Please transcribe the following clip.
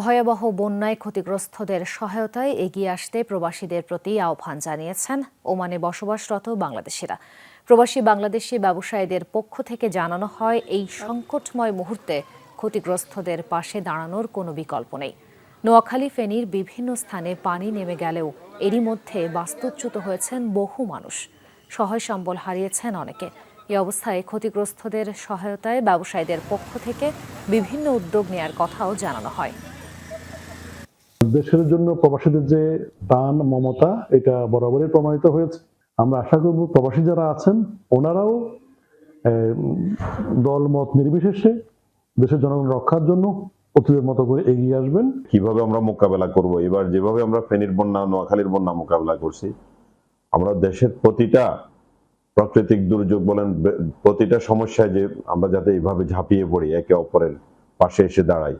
ভয়াবহ বন্যায় ক্ষতিগ্রস্তদের সহায়তায় এগিয়ে আসতে প্রবাসীদের প্রতি আহ্বান জানিয়েছেন ওমানে বসবাসরত বাংলাদেশিরা। প্রবাসী বাংলাদেশি ব্যবসায়ীদের পক্ষ থেকে জানানো হয়, এই সংকটময় মুহূর্তে ক্ষতিগ্রস্তদের পাশে দাঁড়ানোর কোনো বিকল্প নেই। নোয়াখালী, ফেনীর বিভিন্ন স্থানে পানি নেমে গেলেও এরই মধ্যে বাস্তুচ্যুত হয়েছেন বহু মানুষ। সহায় সম্বল হারিয়েছেন অনেকে। এই অবস্থায় ক্ষতিগ্রস্তদের সহায়তায় ব্যবসায়ীদের পক্ষ থেকে বিভিন্ন উদ্যোগ নেয়ার কথাও জানানো হয়। দেশের জন্য প্রবাসীদের যে দান, মমতা, এটা বরাবরই প্রমাণিত হয়েছে। আমরা আশা করব প্রবাসী যারা আছেন, ওনারাও দল, মত নির্বিশেষে দেশের জনগণ রক্ষার জন্য অতীতের মতো করে এগিয়ে আসবেন। কীভাবে আমরা মোকাবেলা করব? এবার যেভাবে আমরা ফেনীর বন্যা, নোয়াখালীর বন্যা মোকাবেলা করছি, আমরা দেশের প্রতিটা প্রাকৃতিক দুর্যোগ বলেন প্রতিটা সমস্যায় যে আমরা যাতে এইভাবে ঝাঁপিয়ে পড়ি, একে অপরের পাশে এসে দাঁড়াই।